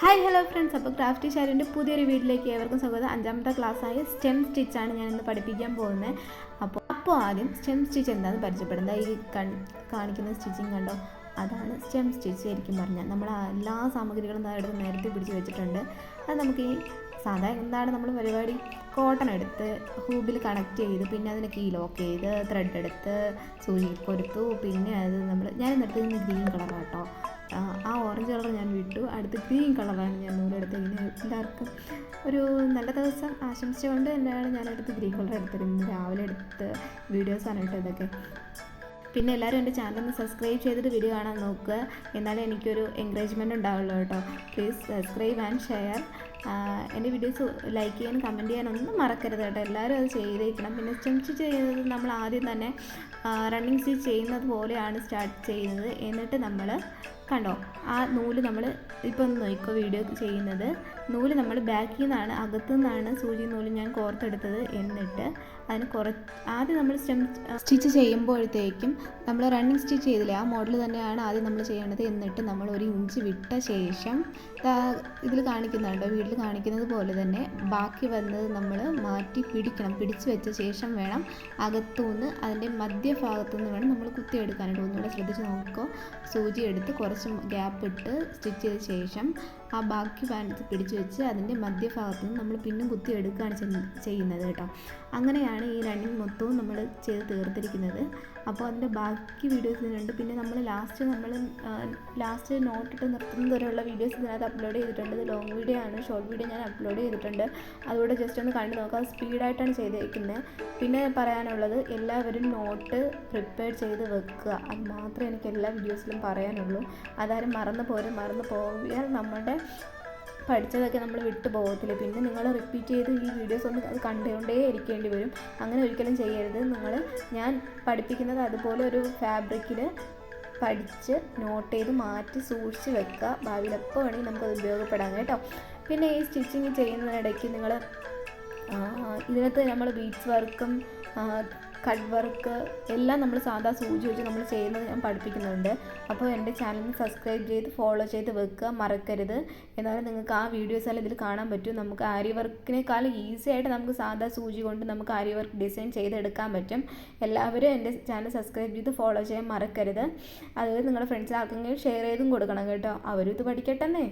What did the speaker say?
Hi hello friends അപ്പോൾ crafty ഷാരിന്റെ പുതിയൊരു വീട്ടിലേക്ക് ഏവർക്കും സ്വാഗതം. അഞ്ചാമത്തെ ക്ലാസ്സായ സ്റ്റെം സ്റ്റിച്ചാണ് ഇന്ന് പഠിപ്പിക്കാൻ പോകുന്നത്. അപ്പോൾ അപ്പോൾ ആദ്യം സ്റ്റെം സ്റ്റിച്ച് എന്താണെന്ന് പരിചയപ്പെടുന്നത് ഈ കാണിക്കുന്ന സ്റ്റിച്ചിങ് കണ്ടോ? അതാണ് സ്റ്റെം സ്റ്റിച്ച് ശരിക്കും പറഞ്ഞാൽ നമ്മൾ എല്ലാ സാമഗ്രികളും ദാ എടുത്ത് നേരത്തെ പിടിച്ച് വെച്ചിട്ടുണ്ട്. അത് നമുക്ക് ഈ സാധാ എന്താണ് നമ്മൾ പരിപാടി? കോട്ടൺ എടുത്ത് ഹൂബിൽ കണക്ട് ചെയ്ത് പിന്നെ അതിനെ കീ ലോക്ക് ചെയ്ത് ത്രെഡ് എടുത്ത് സൂചി കൊടുത്തു പിന്നെ അത് നമ്മൾ ഞാൻ ഇന്ന് ഗ്രീൻ കേട്ടോ ആ, ഓറഞ്ച് കളർ ഞാൻ വിട്ടു. അടുത്ത് ഗ്രീൻ കളറാണ് ഞാൻ നൂലെടുത്ത് ഇങ്ങനെ എല്ലാവർക്കും ഒരു നല്ല ദിവസം ആശംസിച്ചുകൊണ്ട് തന്നെയാണ് ഞാനെടുത്ത് ഗ്രീൻ കളർ എടുത്തത് ഇന്ന് രാവിലെ എടുത്ത് വീഡിയോസാണ് കേട്ടോ ഇതൊക്കെ. പിന്നെ എല്ലാവരും എന്റെ ചാനൽ ഒന്ന് സബ്സ്ക്രൈബ് ചെയ്തിട്ട് വീഡിയോ കാണാൻ നോക്കുക. എന്നാലേ എനിക്കൊരു എൻകറേജ്മെന്റ് ഉണ്ടാവുള്ളൂ കേട്ടോ. പ്ലീസ് സബ്സ്ക്രൈബ് ആൻഡ് ഷെയർ എന്റെ വീഡിയോസ് ലൈക്ക് ചെയ്യാനും കമന്റ് ചെയ്യാനും ഒന്നും മറക്കരുത് കേട്ടോ. എല്ലാവരും അത് ചെയ്തേക്കണം. പിന്നെ സ്റ്റിച്ച് ചെയ്യുന്നത് നമ്മൾ ആദ്യം തന്നെ റണ്ണിങ് സ്റ്റിച്ച് ചെയ്യുന്നത് പോലെയാണ് സ്റ്റാർട്ട് ചെയ്യുന്നത്. എന്നിട്ട് നമ്മൾ കണ്ടോ? ആ നൂൽ നമ്മൾ ഇപ്പോൾ ഒന്ന് നോക്കിക്കോ വീഡിയോ ചെയ്യുന്നത്. നൂൽ നമ്മൾ ബാക്കിൽ നിന്നാണ് അകത്തു നിന്നാണ് സൂചി നൂൽ ഞാൻ കോർത്തെടുത്തത് എന്നിട്ട് അതിന് കുറ ആദ്യം നമ്മൾ സ്റ്റെം സ്റ്റിച്ച് ചെയ്യുമ്പോഴത്തേക്കും നമ്മൾ റണ്ണിങ് സ്റ്റിച്ച് ചെയ്തില്ല ആ മോഡൽ തന്നെയാണ് ആദ്യം നമ്മൾ ചെയ്യേണ്ടത് എന്നിട്ട് നമ്മൾ ഒരു ഇഞ്ച് വിട്ട ശേഷം ഇതിൽ കാണിക്കുന്നുണ്ടോ വീട്ടിൽ കാണിക്കുന്നത് പോലെ തന്നെ ബാക്കി വന്നത് നമ്മൾ മാറ്റി പിടിക്കണം. പിടിച്ച് വെച്ച ശേഷം വേണം അകത്തുനിന്ന് അതിന്റെ മധ്യഭാഗത്തുനിന്ന് വേണം നമ്മൾ കുത്തിയെടുക്കാനായിട്ട് ഒന്നുകൂടെ ശ്രദ്ധിച്ച് നോക്കുക സൂചി എടുത്ത് കുറച്ച് ഗ്യാപ്പ് ഇട്ട് സ്റ്റിച്ച് ചെയ്ത ശേഷം ആ ബാക്കി പാൻസ് പിടിച്ച് വെച്ച് അതിന്റെ മധ്യഭാഗത്ത് നിന്ന് നമ്മൾ പിന്നും കുത്തി എടുക്കുകയാണ് ചെയ്യുന്ന- ചെയ്യുന്നത് കേട്ടോ. അങ്ങനെയാണ് ഈ റണ്ണിങ് മൊത്തവും നമ്മൾ ചെയ്ത് തീർത്തിരിക്കുന്നത്. അപ്പോൾ അതിന്റെ ബാക്കി വീഡിയോസ് ഇതിനുണ്ട് പിന്നെ നമ്മൾ ലാസ്റ്റ് നമ്മൾ ലാസ്റ്റ് നോട്ടിട്ട് നിർത്തുന്നത് വരെയുള്ള വീഡിയോസ് ഇതിനകത്ത് അപ്ലോഡ് ചെയ്തിട്ടുണ്ട്. ഇത് ലോങ് വീഡിയോ ആണ്. ഷോർട്ട് വീഡിയോ ഞാൻ അപ്ലോഡ് ചെയ്തിട്ടുണ്ട്. അതുകൂടെ ജസ്റ്റ് ഒന്ന് കണ്ടു നോക്കാം. സ്പീഡായിട്ടാണ് ചെയ്തേക്കുന്നത്. പിന്നെ പറയാനുള്ളത് എല്ലാവരും നോട്ട് പ്രിപ്പയർ ചെയ്ത് വെക്കുക. അത് മാത്രമേ എനിക്ക് എല്ലാ വീഡിയോസിലും പറയാനുള്ളൂ. അതാരും മറന്നു പോരും മറന്നു പോയാൽ നമ്മുടെ പഠിച്ചതൊക്കെ നമ്മൾ വിട്ടു പോകത്തില്ല. പിന്നെ നിങ്ങൾ റിപ്പീറ്റ് ചെയ്ത് ഈ വീഡിയോസ് ഒന്ന് അത് കണ്ടുകൊണ്ടേ ഇരിക്കേണ്ടി വരും. അങ്ങനെ ഒരിക്കലും ചെയ്യരുത്. നിങ്ങൾ ഞാൻ പഠിപ്പിക്കുന്നത് അതുപോലെ ഒരു ഫാബ്രിക്കിൽ പഠിച്ച് നോട്ട് ചെയ്ത് മാറ്റി സൂക്ഷിച്ച് വെക്കുക. ഭാവിയിൽ എപ്പോൾ വേണമെങ്കിൽ നമുക്കത് ഉപയോഗപ്പെടാം കേട്ടോ. പിന്നെ ഈ സ്റ്റിച്ചിങ് ചെയ്യുന്നതിനിടയ്ക്ക് നിങ്ങൾ ഇതിനകത്ത് നമ്മൾ ബീഡ്സ് വർക്കും കട്ട് വർക്ക് എല്ലാം നമ്മൾ സാധാ സൂചി വെച്ച് നമ്മൾ ചെയ്യുന്നത് ഞാൻ പഠിപ്പിക്കുന്നുണ്ട്. അപ്പോൾ എന്റെ ചാനൽ സബ്സ്ക്രൈബ് ചെയ്ത് ഫോളോ ചെയ്ത് വെക്കുക മറക്കരുത്. എന്നാലും നിങ്ങൾക്ക് ആ വീഡിയോസ് എല്ലാം ഇതിൽ കാണാൻ പറ്റും. നമുക്ക് ആരി വർക്കിനേക്കാൾ ഈസി ആയിട്ട് നമുക്ക് സാധാ സൂചി കൊണ്ട് നമുക്ക് ആരി വർക്ക് ഡിസൈൻ ചെയ്തെടുക്കാൻ പറ്റും. എല്ലാവരും എന്റെ ചാനൽ സബ്സ്ക്രൈബ് ചെയ്ത് ഫോളോ ചെയ്യാൻ മറക്കരുത്. അതുപോലെ നിങ്ങളുടെ ഫ്രണ്ട്സ് ആർക്കെങ്കിലും ഷെയർ ചെയ്തും കൊടുക്കണം കേട്ടോ. അവരും ഇത് പഠിക്കട്ടെന്നേ.